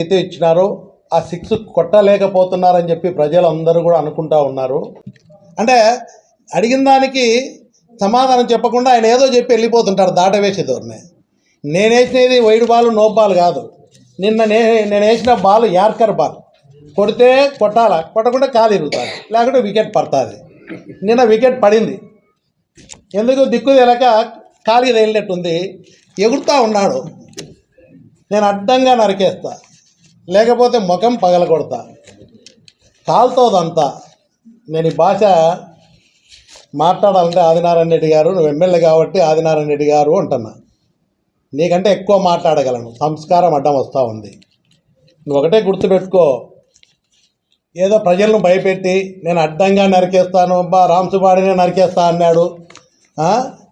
అయితే ఇచ్చినారో ఆ సిక్స్ కొట్టలేకపోతున్నారని చెప్పి ప్రజలందరూ కూడా అనుకుంటా ఉన్నారు. అంటే అడిగిన దానికి సమాధానం చెప్పకుండా ఆయన ఏదో చెప్పి వెళ్ళిపోతుంటారు దాటవేసే ధోరణి. నేను వేసినది వైడ్ బాల్ నో బాల్ కాదు. నిన్న నే నేను వేసిన బాల్ యార్కర్ బాల్. కొడితే కొట్టాల? కొట్టకుండా కాలు ఇరుగుతుంది. లేకుంటే వికెట్ పడుతుంది. నిన్న వికెట్ పడింది. ఎందుకు దిక్కు తెలక కాలికి తగిలినట్టుంది? ఎగురుతా ఉన్నాడు. నేను అడ్డంగా నరికేస్తాను లేకపోతే ముఖం పగలగొడతా. కాలుతోదంతా నేను ఈ భాష మాట్లాడాలంటే ఆదినారాయణ రెడ్డి గారు నువ్వు ఎమ్మెల్యే కాబట్టి ఆదినారాయణ రెడ్డి గారు అంటున్నా. నీకంటే ఎక్కువ మాట్లాడగలను. సంస్కారం అడ్డం వస్తూ ఉంది. నువ్వు ఒకటే గుర్తుపెట్టుకో. ఏదో ప్రజలను భయపెట్టి నేను అడ్డంగా నరికేస్తాను. అబ్బా రాంసుబాడినే నరికేస్తా అన్నాడు.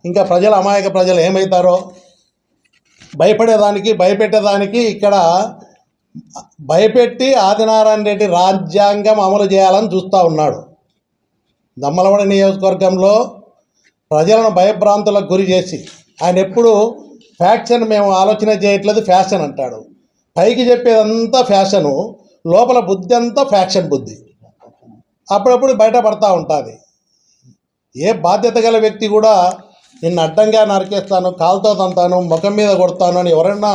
ఇంకా ప్రజలు అమాయక ప్రజలు ఏమవుతారో భయపడేదానికి భయపెట్టేదానికి ఇక్కడ భయపెట్టి ఆదినారాయణ రెడ్డి రాజ్యాంగం అమలు చేయాలని చూస్తూ ఉన్నాడు. దమ్మలవాడ నియోజకవర్గంలో ప్రజలను భయభ్రాంతులకు గురి చేసి ఆయన ఎప్పుడు ఫ్యాక్షన్ మేము ఆలోచన చేయట్లేదు ఫ్యాషన్ అంటాడు. పైకి చెప్పేదంతా ఫ్యాషను లోపల బుద్ధి అంతా ఫ్యాక్షన్ బుద్ధి. అప్పుడప్పుడు బయటపడతా ఉంటుంది. ఏ బాధ్యత గల వ్యక్తి కూడా నిన్ను అడ్డంగా నరికేస్తాను కాలుతో తంతాను ముఖం మీద కొడతాను అని ఎవరైనా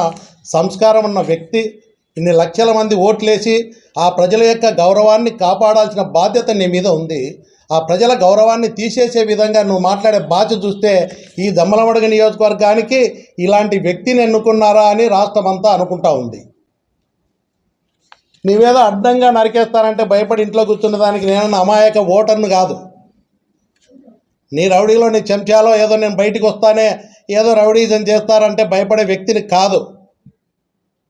సంస్కారం ఉన్న వ్యక్తి ఇన్ని లక్షల మంది ఓట్లేసి ఆ ప్రజల యొక్క గౌరవాన్ని కాపాడాల్సిన బాధ్యత నీ మీద ఉంది. ఆ ప్రజల గౌరవాన్ని తీసేసే విధంగా నువ్వు మాట్లాడే బాధ్యత చూస్తే ఈ దమ్మలమడుగు నియోజకవర్గానికి ఇలాంటి వ్యక్తిని ఎన్నుకున్నారా అని రాష్ట్రం అంతా అనుకుంటా ఉంది. నీవేదో అడ్డంగా నరికేస్తానంటే భయపడి ఇంట్లో కూర్చున్న దానికి నేను అమాయక ఓటర్ను కాదు. నీ రౌడీలో నీ చెంచాలో ఏదో నేను బయటికి వస్తానే ఏదో రౌడీజం చేస్తారంటే భయపడే వ్యక్తిని కాదు.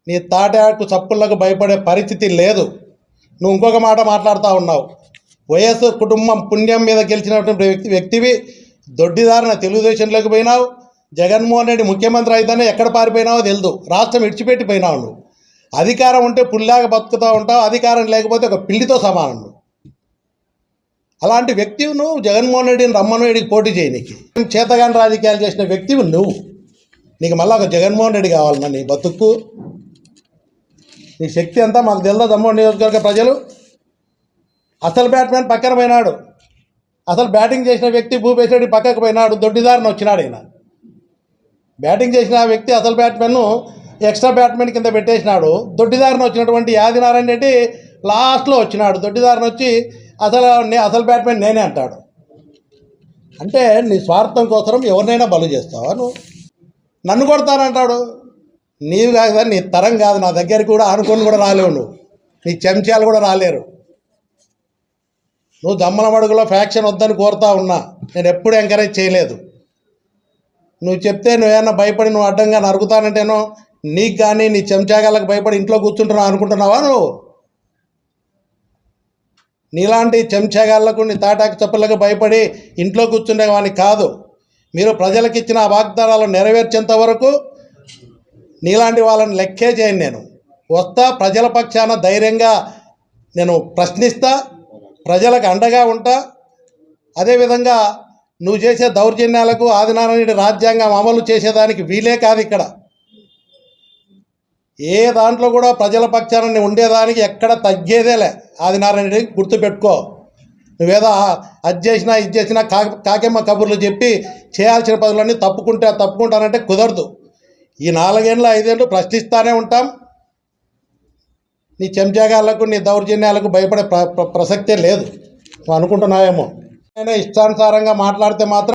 నీ తాటాకు చప్పుళ్ళకు భయపడే పరిస్థితి లేదు. నువ్వు ఇంకొక మాట మాట్లాడుతూ ఉన్నావు. వైఎస్ కుటుంబం పుణ్యం మీద గెలిచినటువంటి వ్యక్తి వ్యక్తివి దొడ్డిదారిన తెలుగుదేశంలోకి పోయినావు. జగన్మోహన్ రెడ్డి ముఖ్యమంత్రి అయితేనే ఎక్కడ పారిపోయినావో తెలియదు రాష్ట్రం విడిచిపెట్టిపోయినావు నువ్వు. అధికారం ఉంటే పుల్లాగా బతుకుతూ ఉంటావు. అధికారం లేకపోతే ఒక పిల్లితో సమానం నువ్వు. అలాంటి వ్యక్తివి నువ్వు. జగన్మోహన్ రెడ్డిని రమ్మను రెడ్డికి పోటీ చేయనికి చేతగాని రాజకీయాలు చేసిన వ్యక్తివి నువ్వు. నీకు మళ్ళీ ఒక జగన్మోహన్ రెడ్డి కావాలన్నా నీ బతుక్కు నీ శక్తి అంతా మాకు తెలియదు దమ్మోహన్ నియోజకవర్గ ప్రజలు. అసలు బ్యాట్మెన్ పక్కన పోయినాడు. అసలు బ్యాటింగ్ చేసిన వ్యక్తి భూపేశ్వరుడి పక్కకు పోయినాడు. దొడ్డిదారిని వచ్చినాడు ఆయన బ్యాటింగ్ చేసిన వ్యక్తి అసలు బ్యాట్మెన్ను ఎక్స్ట్రా బ్యాట్మెన్ కింద పెట్టేసినాడు. దొడ్డిదారిని వచ్చినటువంటి యాదినారాయణ రెడ్డి లాస్ట్లో వచ్చినాడు. దొడ్డిదారిని వచ్చి అసలు అసలు బ్యాట్మెన్ నేనే అంటాడు. అంటే నీ స్వార్థం కోసం ఎవరినైనా బలు చేస్తావా నువ్వు? నన్ను కొడతానంటాడు. నీవు కాదు నీ తరం కాదు నా దగ్గరికి కూడా ఆనుకొని కూడా రాలేవు నువ్వు. నీ చెంచాలు కూడా రాలేరు. నువ్వు దమ్మల మడుగులో ఫ్యాక్షన్ వద్దని కోరుతా ఉన్నా. నేను ఎప్పుడు ఎంకరేజ్ చేయలేదు. నువ్వు చెప్తే నువ్వేమన్నా భయపడి నువ్వు అడ్డంగా నరుకుతానంటేనో నీకు కానీ నీ చెంచాగాళ్ళకి భయపడి ఇంట్లో కూర్చుంటున్నావు అనుకుంటున్నావా నువ్వు? నీలాంటి చెంచాగాళ్ళకు నీ తాటాకు చెప్పులకు భయపడి ఇంట్లో కూర్చుండేవాని కాదు. మీరు ప్రజలకు ఇచ్చిన ఆ వాగ్దానాలు నెరవేర్చేంత వరకు నీలాంటి వాళ్ళని లెక్కే చేయను నేను. వస్తా ప్రజల పక్షాన ధైర్యంగా నేను ప్రశ్నిస్తా ప్రజలకు అండగా ఉంటా. అదేవిధంగా నువ్వు చేసే దౌర్జన్యాలకు ఆదినారాయణ రాజ్యాంగం అమలు చేసేదానికి వీలే కాదు ఇక్కడ. ఏ దాంట్లో కూడా ప్రజల పక్షాన ఉండేదానికి ఎక్కడ తగ్గేదేలే ఆదినారాయణ గుర్తుపెట్టుకో నువ్వేదో అది చేసినా ఇది చేసినా కాకెమ్మ కబుర్లు చెప్పి చేయాల్సిన పనులన్నీ తప్పుకుంటా తప్పుకుంటానంటే కుదరదు. ఈ నాలుగేళ్ళు ఐదేళ్ళు ప్రశ్నిస్తూనే ఉంటాం. నీ చెంచాగాళ్ళకు నీ దౌర్జన్యాలకు భయపడే ప్ర ప్రసక్తే లేదు. నువ్వు అనుకుంటున్నావేమో. నేను ఇష్టానుసారంగా మాట్లాడితే మాత్రం